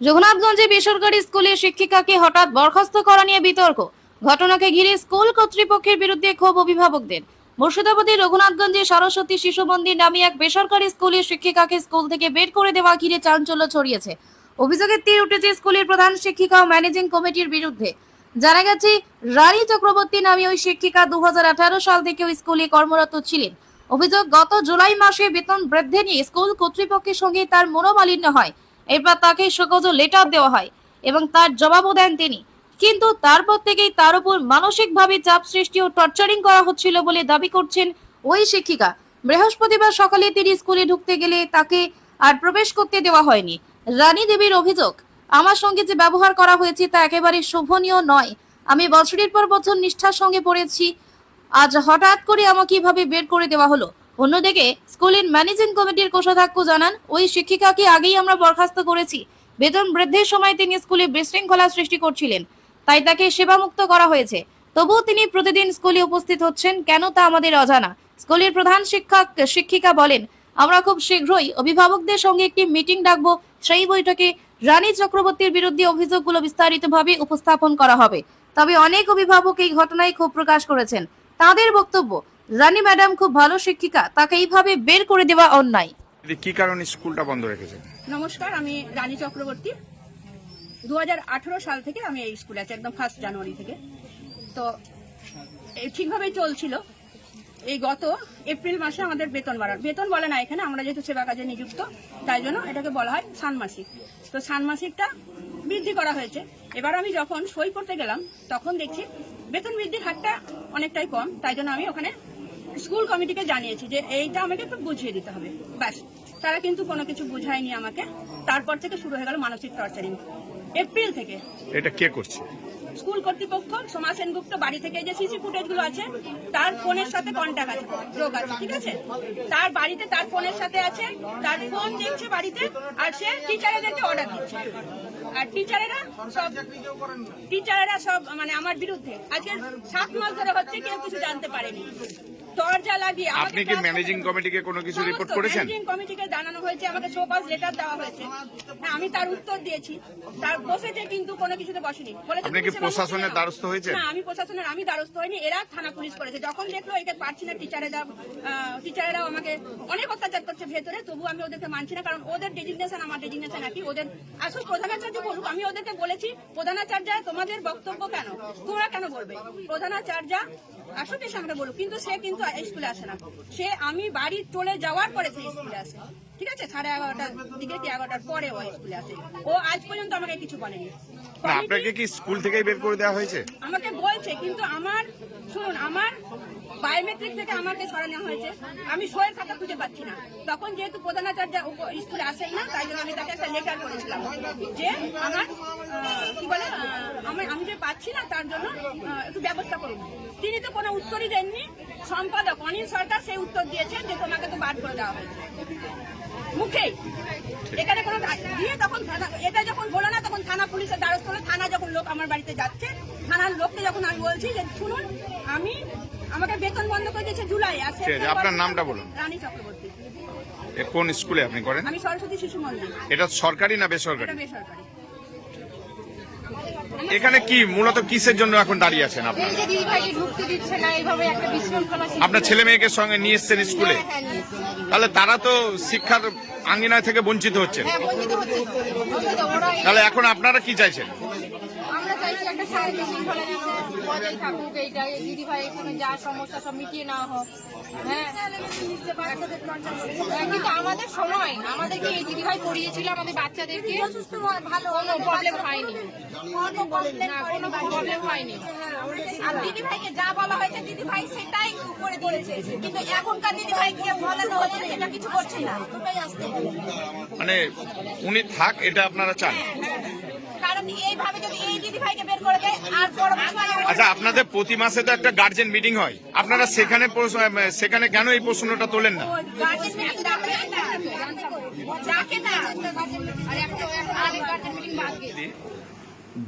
রঘুনাথগঞ্জে বেসরকারি স্কুলে শিক্ষিকাকে হঠাৎ বরখাস্ত করা নিয়ে বিতর্ক। ঘটনাকে ঘিরে স্কুল কর্তৃপক্ষের বিরুদ্ধে ক্ষোভ অভিভাবকদের। মুর্শিদাবাদের রঘুনাথগঞ্জে সরস্বতী শিশু মন্দির নামে এক বেসরকারি স্কুলে শিক্ষিকাকে স্কুল থেকে বের করে দেওয়া ঘিরে চাঞ্চল্য ছড়িয়েছে। অভিযোগের তীর উঠেছে স্কুলের প্রধান শিক্ষিকা ও ম্যানেজিং কমিটির বিরুদ্ধে। জানা গেছে, রানী চক্রবর্তী নামে ওই শিক্ষিকা দু হাজার আঠারো সাল থেকে ওই স্কুলে কর্মরত ছিলেন। অভিযোগ, গত জুলাই মাসে বেতন বৃদ্ধি নিয়ে স্কুল কর্তৃপক্ষের সঙ্গে তার মনোমালিন্য হয়। এরপর তাকে সকজ লেটার দেওয়া হয় এবং তার জবাবও দেন তিনি। কিন্তু তারপর থেকেই তার উপর মানসিকভাবে চাপ সৃষ্টি ও টর্চারিং করা হচ্ছিল বলে দাবি করছেন ওই শিক্ষিকা। বৃহস্পতিবার সকালে তিনি স্কুলে ঢুকতে গেলে তাকে আর প্রবেশ করতে দেওয়া হয়নি। রানী দেবীর অভিযোগ, আমার সঙ্গে যে ব্যবহার করা হয়েছে তা একেবারে শোভনীয় নয়। আমি বছরের পর বছর নিষ্ঠার সঙ্গে পড়েছি। আজ হঠাৎ করে আমাকে কীভাবে বের করে দেওয়া হলো। অন্যদিকে, স্কুলের ম্যানেজিং কমিটির কোষাধ্যক্ষ জানান, ওই শিক্ষিকাকে আগেই আমরা বরখাস্ত করেছি। বেতন বৃদ্ধির সময় তিনি স্কুলে বিশৃঙ্খলা সৃষ্টি করছিলেন। তাই তাকে সেবামুক্ত করা হয়েছে। তবুও তিনি প্রতিদিন স্কুলে উপস্থিত হচ্ছেন, কেন তা আমাদের অজানা। স্কুলের প্রধান শিক্ষক, শিক্ষিকা বলেন, আমরা খুব শীঘ্রই অভিভাবকদের সঙ্গে একটি মিটিং ডাকবো। সেই বৈঠকে রানী চক্রবর্তীর বিরুদ্ধে অভিযোগগুলো বিস্তারিতভাবে উপস্থাপন করা হবে। তবে অনেক অভিভাবক এই ঘটনায় ক্ষোভ প্রকাশ করেছেন। তাদের বক্তব্য রানী ম্যাডাম খুব ভালো শিক্ষিকা তাকে এইভাবে বের করে দেওয়া অন্যায়। কি কারণে স্কুলটা বন্ধ রেখেছেন? নমস্কার আমি রানী চক্রবর্তী। দু সাল থেকে আমি এই স্কুলে আছি একদম ফার্স্ট জানুয়ারি থেকে। তো এই ঠিকভাবেই চলছিল। এই গত এপ্রিল মাসে আমাদের বেতন বাড়ার বেতন বলে না এখানে আমরা যেহেতু সেবা কাজে নিযুক্ত তাই জন্য এটাকে বলা হয় ষান্মাসিক। তো ষান্মাসিকটা বৃদ্ধি করা হয়েছে। এবার আমি যখন সই করতে গেলাম তখন দেখছি বেতন বৃদ্ধির হারটা অনেকটাই কম তাই জন্য আমি ওখানে স্কুল কমিটিকে জানিয়েছি যে এইটা আমাকে একটু বুঝিয়ে দিতে হবে। ব্যাস তারা কিন্তু কোনো কিছু বুঝায়নি আমাকে। তারপর থেকে শুরু হয়ে গেল মানসিক টর্চারিং। এপ্রিল থেকে এটা কে করছে? স্কুল কর্তৃপক্ষ সোমা সেনগুপ্ত বাড়ি থেকে যে সিসি ফুটেজগুলো আছে তার ফোনের সাথে কন্ট্যাক্ট আছে যোগ আছে ঠিক আছে? তার বাড়িতে তার ফোনের সাথে আছে তার ফোন দেখছে বাড়িতে আর সে টিচারেদেরকে অর্ডার দিচ্ছে। আর টিচারেরা সব টিচারেরা সব মানে আমার বিরুদ্ধে আজকে সাত মাস ধরে হচ্ছে কেউ কিছু জানতে পারেনি। দরজা লাগিয়ে আপনি কি ম্যানেজিং কমিটিকে কোনো কিছু রিপোর্ট করেছেন? ম্যানেজিং কমিটিকে জানানো হয়েছে আমাকে শোকজ লেটার দেওয়া হয়েছে। হ্যাঁ আমি তার উত্তর দিয়েছি। তার বসেছে কিন্তু কোনো কিছুতে বসেনি। বলেছে আপনি কি প্রশাসনের দ্বারস্থ হয়েছেন? না আমি প্রশাসনের আমি দ্বারস্থ হইনি এরা থানা পুলিশ করেছে। যখন দেখল এটা পারছি না টিচারেরা টিচারেরাও আমাকে অনেক অত্যাচার করছে ভেতরে তবু আমি ওদেরকে মানছি না কারণ ওদের ডেজিগনেশন আমার ডেজিগনেশন একই ওদের আসল প্রধানাচার্য বলুক আমি ওদেরকে বলেছি প্রধানাচার্য তোমাদের বক্তব্য কেন? তোমরা কেন বলবে? প্রধানাচার্য আসুক এসে আমাকে বলুক কিন্তু সে কিন্তু স্কুলে আসে না। সে আমি বাড়ি চলে যাওয়ার পরে সে স্কুলে আসে। ঠিক আছে? সাড়ে এগারোটার দিকে কি এগারোটার পরে ও স্কুলে আসে। ও আজ পর্যন্ত আমাকে কিছু বলেনি। না আপনাকে কি স্কুল থেকেই বের করে দেওয়া হয়েছে? আমাকে বলছে কিন্তু আমার শুনুন আমার বায়োমেট্রিক থেকে আমাকে সরানো হয়েছে। আমি সইয়ের খাতা খুঁজে পাচ্ছি না। তখন যেহেতু প্রধানাচার্য স্কুলে আসেন না তাই জন্য আমি তাকে একটা লেটার করেছিলাম যে আমার কি বলে আমি আমি যে পাচ্ছি না তার জন্য একটু ব্যবস্থা করুন। তিনি তো কোনো উত্তরই দেননি। সম্পাদক অনিল সরকার সেই উত্তর দিয়েছেন যে তোমাকে তো বাদ করে দেওয়া হয়েছে। মুখেই। এখানে কোনো দিয়ে তখন এটা যখন থানা পুলিশের দ্বারস্থ হলো। থানা যখন লোক আমার বাড়িতে যাচ্ছে থানার লোককে যখন আমি বলছি যে শুনুন আমি আমাকে বেতন বন্ধ করে দিয়েছে জুলাই আছে, আপনার নামটা বলুন। রানী চক্রবর্তী। কোন স্কুলে আপনি করেন? আমি সরস্বতী শিশু মন্দির। এটা সরকারি না বেসরকারি? বেসরকারি। এখানে কি মূলত কিসের জন্য এখন দাঁড়িয়ে আছেন আপনারা? আপনার ছেলে মেয়েকে সঙ্গে নিয়ে এসছেন স্কুলে? হ্যাঁ, হ্যাঁ। তাহলে তারা তো শিক্ষার আঙ্গিনায় থেকে বঞ্চিত হচ্ছেন। হ্যাঁ তাহলে এখন আপনারা কি চাইছেন? চাইছি একটা শারীরিক শৃঙ্খলা যেন বজায় থাকুক এইটা এই দিদিভাই এখানে যা সমস্যা সব মিটিয়ে নেওয়া হোক। হ্যাঁ। হ্যাঁ, কিন্তু আমাদের সময় আমাদেরকে এই পড়িয়েছিল আমাদের বাচ্চাদেরকে ভালো কোনো প্রবলেম হয়নি। না কোনো প্রবলেম হয়নি। আর দিদি ভাইকে যা বলা হয়েছে দিদি ভাই সেটাই করে দিয়েছে। কিন্তু এখনকার দিদি ভাইকে বলানো হচ্ছে সেটা কিছু করছে না। মানে উনি থাক এটা আপনারা চান। কারণ এইভাবে যদি আচ্ছা আপনাদের প্রতি মাসে তো একটা গার্জেন মিটিং হয়। আপনারা সেখানে প্রশ্ন- সেখানে কেন এই প্রশ্নটা তোলেন না?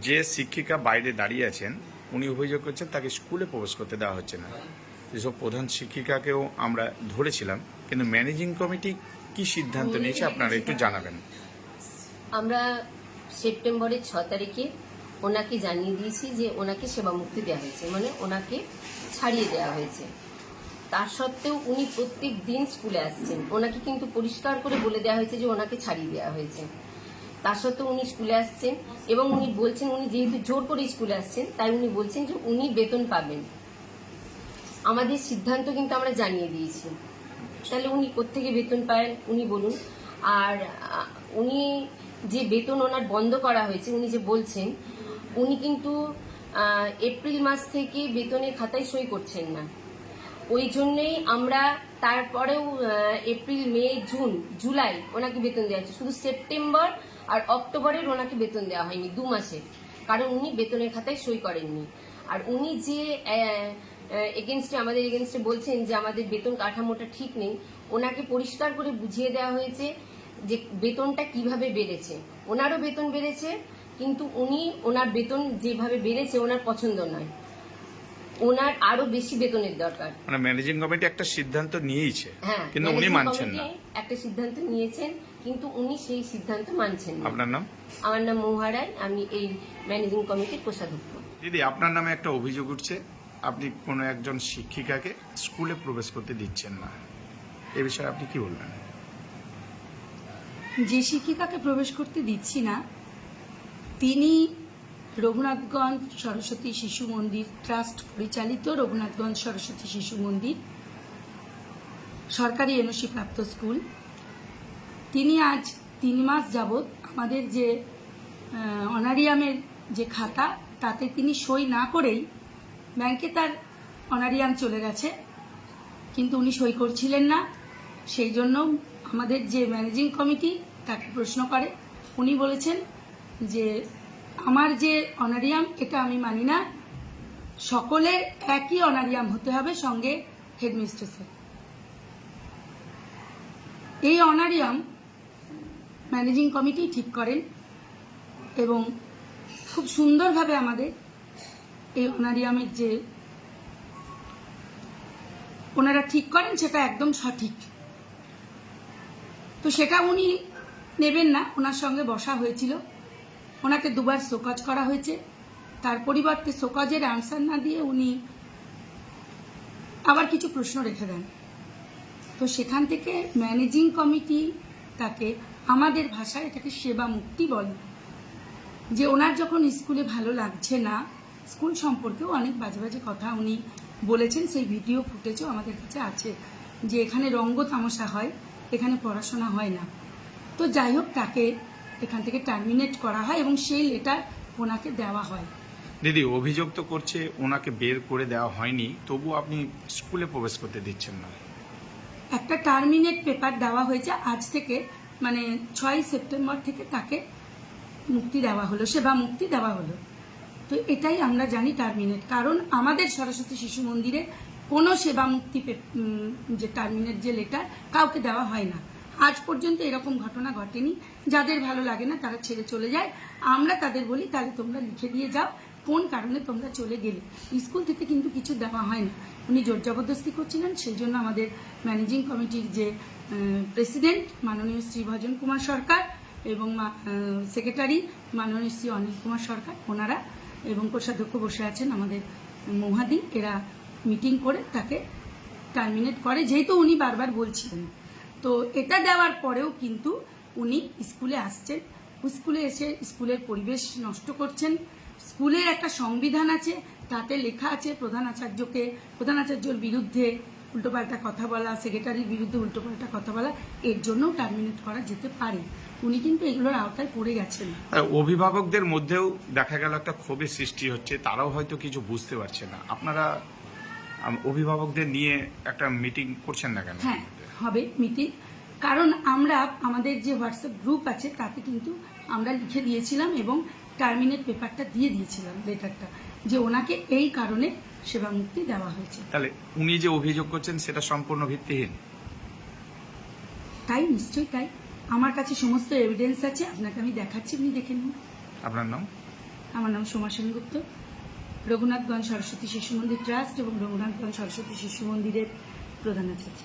যে শিক্ষিকা বাইরে দাঁড়িয়ে আছেন উনি অভিযোগ করছেন তাকে স্কুলে প্রবেশ করতে দেওয়া হচ্ছে না। যেসব প্রধান শিক্ষিকাকেও আমরা ধরেছিলাম কিন্তু ম্যানেজিং কমিটি কি সিদ্ধান্ত নিয়েছে আপনারা একটু জানাবেন। আমরা সেপ্টেম্বরের ছ তারিখে ওনাকে জানিয়ে দিয়েছি যে ওনাকে সেবা মুক্তি দেওয়া হয়েছে মানে ওনাকে ছাড়িয়ে দেওয়া হয়েছে। তার সত্ত্বেও উনি প্রত্যেক দিন স্কুলে আসছেন। ওনাকে কিন্তু পরিষ্কার করে বলে দেওয়া হয়েছে যে ওনাকে ছাড়িয়ে দেওয়া হয়েছে। তার সত্ত্বেও উনি স্কুলে আসছেন এবং উনি বলছেন, উনি যেহেতু জোর করে স্কুলে আসছেন, তাই উনি বলছেন যে উনি বেতন পাবেন। আমাদের সিদ্ধান্ত কিন্তু আমরা জানিয়ে দিয়েছি। তাহলে উনি কোত্থেকে বেতন পায়, উনি বলুন। আর উনি যে বেতন ওনার বন্ধ করা হয়েছে, উনি যে বলছেন উনি কিন্তু এপ্রিল মাস থেকে বেতনের খাতায় সই করছেন না। ওই জন্যেই আমরা তারপরেও এপ্রিল, মে, জুন, জুলাই ওনাকে বেতন দেওয়া হচ্ছে। শুধু সেপ্টেম্বর আর অক্টোবরের ওনাকে বেতন দেওয়া হয়নি, দু মাসের। কারণ উনি বেতনের খাতায় সই করেননি। আর উনি যে এগেনস্টে আমাদের এগেনস্টে বলছেন যে আমাদের বেতন কাঠামোটা ঠিক নেই, ওনাকে পরিষ্কার করে বুঝিয়ে দেওয়া হয়েছে যে বেতনটা কীভাবে বেড়েছে। ওনারও বেতন বেড়েছে কিন্তু উনি ওনার বেতন যেভাবে বেড়েছে ওনার পছন্দ নয়। ওনার আরও বেশি বেতনের দরকার। মানে ম্যানেজিং কমিটি একটা সিদ্ধান্ত নিয়েইছে হ্যাঁ কিন্তু উনি মানছেন না। একটা সিদ্ধান্ত নিয়েছেন কিন্তু উনি সেই সিদ্ধান্ত মানছেন না। আপনার নাম? আমার নাম মৌহারায় আমি এই ম্যানেজিং কমিটির কোষাধ্যক্ষ। দিদি আপনার নামে একটা অভিযোগ উঠছে আপনি কোনো একজন শিক্ষিকাকে স্কুলে প্রবেশ করতে দিচ্ছেন না। এ বিষয়ে আপনি কি বলবেন? যে শিক্ষিকাকে প্রবেশ করতে দিচ্ছি না তিনি রঘুনাথগঞ্জ সরস্বতী শিশু মন্দির ট্রাস্ট পরিচালিত রঘুনাথগঞ্জ সরস্বতী শিশু মন্দির, সরকারি এনওসি প্রাপ্ত স্কুল। তিনি আজ তিন মাস যাবৎ আমাদের যে অনারিয়ামের যে খাতা, তাতে তিনি সই না করেই ব্যাংকে তার অনারিয়াম চলে গেছে। কিন্তু উনি সই করছিলেন না। সেই জন্য আমাদের যে ম্যানেজিং কমিটি তাকে প্রশ্ন করে। উনি বলেছেন যে আমার যে অনারিয়াম, এটা আমি মানি না। সকলের একই অনারিয়াম হতে হবে সঙ্গে হেডমিস্ট্রেসের। এই অনারিয়াম ম্যানেজিং কমিটি ঠিক করেন এবং খুব সুন্দরভাবে আমাদের এই অনারিয়ামের যে ওনারা ঠিক করেন, সেটা একদম সঠিক। তো সেটা উনি নেবেন না, ওনার সঙ্গে বসা হয়েছিল। ওনাকে দুবার শোকজ করা হয়েছে। তার পরিবর্তে শোকজের আনসার না দিয়ে উনি আবার কিছু প্রশ্ন রেখে দেন। তো সেখান থেকে ম্যানেজিং কমিটি তাকে আমাদের ভাষায় এটাকে সেবা মুক্তি বলে, যে ওনার যখন স্কুলে ভালো লাগছে না, স্কুল সম্পর্কেও অনেক বাজে বাজে কথা উনি বলেছেন, সেই ভিডিও ফুটেজও আমাদের কাছে আছে, যে এখানে রঙ্গ তামাশা হয়, এখানে পড়াশোনা হয় না। তো যাই হোক, তাকে এখান থেকে টার্মিনেট করা হয় এবং সেই লেটার ওনাকে দেওয়া হয়। দিদি অভিযোগ তো করছে ওনাকে বের করে দেওয়া হয়নি তবু আপনি স্কুলে প্রবেশ করতে দিচ্ছেন না। একটা টার্মিনেট পেপার দেওয়া হয়েছে আজ থেকে মানে ছয় সেপ্টেম্বর থেকে তাকে মুক্তি দেওয়া হলো সেবা মুক্তি দেওয়া হলো। তো এটাই আমরা জানি টার্মিনেট কারণ আমাদের সরস্বতী শিশু মন্দিরে কোনো সেবা মুক্তি পে- যে টার্মিনেট যে লেটার কাউকে দেওয়া হয় না। আজ পর্যন্ত এরকম ঘটনা ঘটেনি। যাদের ভালো লাগে না, তারা ছেড়ে চলে যায়। আমরা তাদের বলি, তাহলে তোমরা লিখে দিয়ে যাও, কোন কারণে তোমরা চলে গেলে? স্কুল থেকে কিন্তু কিছু দেওয়া হয় না উনি জোর জবরদস্তি করছিলেন, সেই জন্য আমাদের ম্যানেজিং কমিটির যে প্রেসিডেন্ট মাননীয় শ্রী ভজন কুমার সরকার এবং সেক্রেটারি মাননীয় শ্রী অনিল কুমার সরকার, ওনারা এবং কোষাধ্যক্ষ বসে আছেন আমাদের মহাদি। এরা মিটিং করে তাকে টার্মিনেট করে। যেহেতু উনি বারবার বলছিলেন তো এটা দেওয়ার পরেও কিন্তু উনি স্কুলে আসছেন। স্কুলে এসে স্কুলের পরিবেশ নষ্ট করছেন। স্কুলের একটা সংবিধান আছে তাতে লেখা আছে প্রধান আচার্যকে প্রধান আচার্যর বিরুদ্ধে উল্টোপাল্টা কথা বলা সেক্রেটারির বিরুদ্ধে উল্টোপাল্টা কথা বলা এর জন্যও টার্মিনেট করা যেতে পারে। উনি কিন্তু এগুলোর আওতায় পড়ে গেছেন। অভিভাবকদের মধ্যেও দেখা গেল একটা ক্ষোভের সৃষ্টি হচ্ছে তারাও হয়তো কিছু বুঝতে পারছে না। আপনারা অভিভাবকদের নিয়ে একটা মিটিং করছেন না কেন? হ্যাঁ হবে মিটিং কারণ আমরা আমাদের যে হোয়াটসঅ্যাপ গ্রুপ আছে তাতে কিন্তু আমরা লিখে দিয়েছিলাম এবং টার্মিনেট পেপারটা দিয়ে দিয়েছিলাম লেটারটা যে ওনাকে এই কারণে সেবা মুক্তি দেওয়া হয়েছে। তাহলে উনি যে অভিযোগ করছেন সেটা সম্পূর্ণ ভিত্তিহীন? তাই নিশ্চয়ই তাই। আমার কাছে সমস্ত এভিডেন্স আছে আপনাকে আমি দেখাচ্ছি আপনি দেখে নিন। আপনার নাম? আমার নাম সোমা সেনগুপ্ত। রঘুনাথগঞ্জ সরস্বতী শিশু মন্দির ট্রাস্ট এবং রঘুনাথগঞ্জ সরস্বতী শিশু মন্দিরের প্রধান আচার্য।